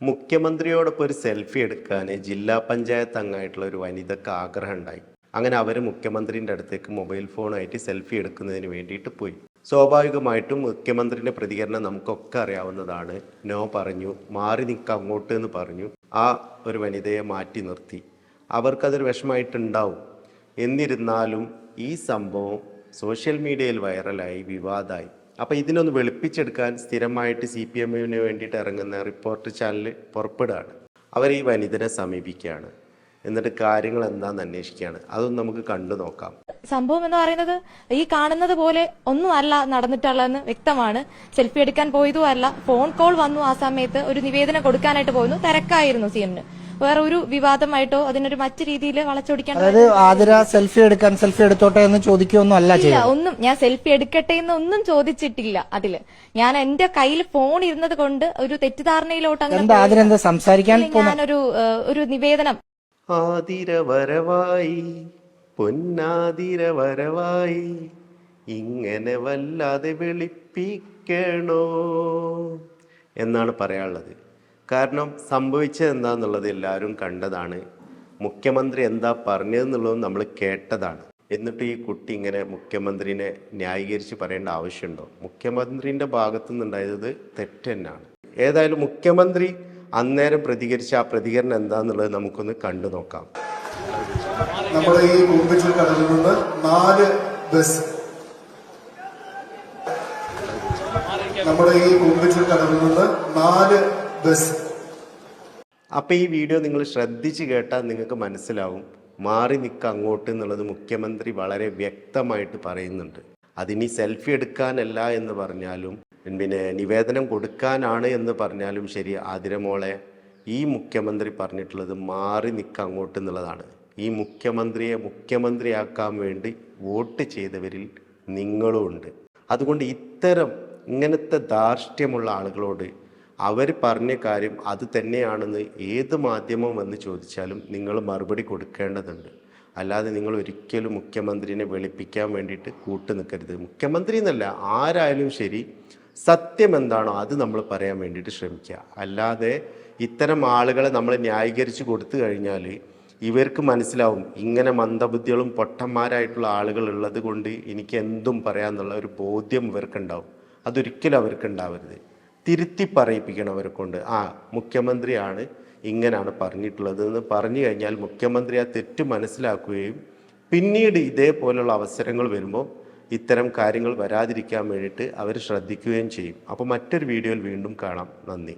മുഖ്യമന്ത്രിയോടൊപ്പം ഒരു സെൽഫി എടുക്കാൻ ജില്ലാ പഞ്ചായത്ത് അംഗമായിട്ടുള്ള ഒരു വനിതക്ക് ആഗ്രഹം ഉണ്ടായി അങ്ങനെ അവർ മുഖ്യമന്ത്രിന്റെ അടുത്തേക്ക് മൊബൈൽ ഫോണായിട്ട് സെൽഫി എടുക്കുന്നതിന് വേണ്ടിയിട്ട് പോയി. സ്വാഭാവികമായിട്ടും മുഖ്യമന്ത്രിന്റെ പ്രതികരണം നമുക്കൊക്കെ അറിയാവുന്നതാണ്. നോ പറഞ്ഞു മാറി നിൽക്കുക അങ്ങോട്ട് എന്ന് പറഞ്ഞു ആ ഒരു വനിതയെ മാറ്റി നിർത്തി. അവർക്കതൊരു വിഷമമായിട്ടുണ്ടാവും. എന്നിരുന്നാലും ഈ സംഭവം സോഷ്യൽ മീഡിയയിൽ വൈറലായി വിവാദമായി അപ്പോൾ ഇതിനൊന്ന് വെളുപ്പിച്ചെടുക്കാൻ സ്ഥിരമായിട്ട് സി പി എമ്മിന് വേണ്ടിയിട്ട് ഇറങ്ങുന്ന റിപ്പോർട്ട് ചാനൽ പുറപ്പെടുകയാണ്. അവർ ഈ വനിതനെ സമീപിക്കുകയാണ്. എന്നിട്ട് കാര്യങ്ങൾ എന്താണെന്ന് അന്വേഷിക്കുകയാണ്. അതൊന്നും നമുക്ക് കണ്ടു നോക്കാം. സംഭവം എന്ന് പറയുന്നത് ഈ കാണുന്നത് പോലെ ഒന്നും അല്ല നടന്നിട്ടുള്ളതെന്ന് വ്യക്തമാണ്. സെൽഫി എടുക്കാൻ പോയതും അല്ല ഫോൺ കോൾ വന്നു ആ സമയത്ത്. ഒരു നിവേദനം കൊടുക്കാനായിട്ട് പോയിരുന്നു. തിരക്കായിരുന്നു സി എമ്മിന്. വേറെ ഒരു വിവാദമായിട്ടോ അതിനൊരു മറ്റു രീതിയിൽ വളച്ചൊടിക്കാൻ അതായത് ആതിര സെൽഫി എടുക്കാൻ സെൽഫി എടുത്തോട്ടെ എന്ന് ചോദിക്കുകയൊന്നും അല്ല ഇല്ല ഒന്നും ഞാൻ സെൽഫി എടുക്കട്ടെ എന്ന് ഒന്നും ചോദിച്ചിട്ടില്ല അതിൽ. ഞാൻ എന്റെ കയ്യിൽ ഫോൺ ഇരുന്നത് കൊണ്ട് ഒരു തെറ്റിദ്ധാരണയിലോട്ട് അങ്ങനെ എന്താ ആതിര എന്താ സംസാരിക്കാൻ. ഞാനൊരു ഏഹ്, ഒരു നിവേദനം. ആതിര വരവായി പൊന്നാതിര വരവായി ഇങ്ങനെ വല്ലാതെ വെളുപ്പിക്കണോ? എന്നാണ് പറയാനുള്ളത്. കാരണം സംഭവിച്ചത് എന്താന്നുള്ളത് എല്ലാവരും കണ്ടതാണ്. മുഖ്യമന്ത്രി എന്താ പറഞ്ഞതെന്നുള്ളതും നമ്മൾ കേട്ടതാണ്. എന്നിട്ട് ഈ കുട്ടി ഇങ്ങനെ മുഖ്യമന്ത്രിനെ ന്യായീകരിച്ച് പറയേണ്ട ആവശ്യമുണ്ടോ? മുഖ്യമന്ത്രിന്റെ ഭാഗത്തു നിന്നുണ്ടായത് തെറ്റ് തന്നെയാണ്. ഏതായാലും മുഖ്യമന്ത്രി അന്നേരം പ്രതികരിച്ച ആ പ്രതികരണം എന്താന്നുള്ളത് നമുക്കൊന്ന് കണ്ടു നോക്കാം. നമ്മൾ ഈ കുമ്പിച്ചിൽ കടലിൽ നിന്ന് നാല് ബസ്. നമ്മുടെ ഈ കുമ്പിച്ചിൽ കടലിൽ നിന്ന് നാല് ബസ് അപ്പോൾ ഈ വീഡിയോ നിങ്ങൾ ശ്രദ്ധിച്ച് കേട്ടാൽ നിങ്ങൾക്ക് മനസ്സിലാവും. മാറി നിൽക്കുക അങ്ങോട്ട് എന്നുള്ളത് മുഖ്യമന്ത്രി വളരെ വ്യക്തമായിട്ട് പറയുന്നുണ്ട്. അതിനി സെൽഫി എടുക്കാനല്ല എന്ന് പറഞ്ഞാലും പിന്നെ നിവേദനം കൊടുക്കാനാണ് എന്ന് പറഞ്ഞാലും ശരി ആതിരമോളെ ഈ മുഖ്യമന്ത്രി പറഞ്ഞിട്ടുള്ളത് മാറി നിൽക്കുക അങ്ങോട്ട് എന്നുള്ളതാണ്. ഈ മുഖ്യമന്ത്രിയെ മുഖ്യമന്ത്രിയാക്കാൻ വേണ്ടി വോട്ട് ചെയ്തവരിൽ നിങ്ങളും ഉണ്ട്. അതുകൊണ്ട് ഇത്തരം ഇങ്ങനത്തെ ധാർഷ്ട്യമുള്ള ആളുകളോട് അവർ പറഞ്ഞ കാര്യം അത് തന്നെയാണെന്ന് ഏത് മാധ്യമം വന്ന് ചോദിച്ചാലും നിങ്ങൾ മറുപടി കൊടുക്കേണ്ടതുണ്ട്. അല്ലാതെ നിങ്ങൾ ഒരിക്കലും മുഖ്യമന്ത്രിനെ വെളുപ്പിക്കാൻ വേണ്ടിയിട്ട് കൂട്ടു നിൽക്കരുത്. മുഖ്യമന്ത്രി എന്നല്ല ആരായാലും ശരി സത്യം എന്താണോ അത് നമ്മൾ പറയാൻ വേണ്ടിയിട്ട് ശ്രമിക്കുക. അല്ലാതെ ഇത്തരം ആളുകളെ നമ്മൾ ന്യായീകരിച്ച് കൊടുത്തു കഴിഞ്ഞാൽ ഇവർക്ക് മനസ്സിലാവും ഇങ്ങനെ മന്ദബുദ്ധികളും പൊട്ടന്മാരായിട്ടുള്ള ആളുകൾ ഉള്ളത് കൊണ്ട് എനിക്ക് എന്തും പറയാമെന്നുള്ള ഒരു ബോധ്യം ഇവർക്കുണ്ടാവും. അതൊരിക്കലും അവർക്ക് ഉണ്ടാവരുത് തിരുത്തി പറയിപ്പിക്കണം അവരെ കൊണ്ട് ആ മുഖ്യമന്ത്രിയാണ് ഇങ്ങനെയാണ് പറഞ്ഞിട്ടുള്ളത് എന്ന് പറഞ്ഞു കഴിഞ്ഞാൽ മുഖ്യമന്ത്രി ആ തെറ്റ് മനസ്സിലാക്കുകയും പിന്നീട് ഇതേപോലുള്ള അവസരങ്ങൾ വരുമ്പോൾ ഇത്തരം കാര്യങ്ങൾ വരാതിരിക്കാൻ വേണ്ടിയിട്ട് അവർ ശ്രദ്ധിക്കുകയും ചെയ്യും. അപ്പോൾ മറ്റൊരു വീഡിയോയിൽ വീണ്ടും കാണാം. നന്ദി.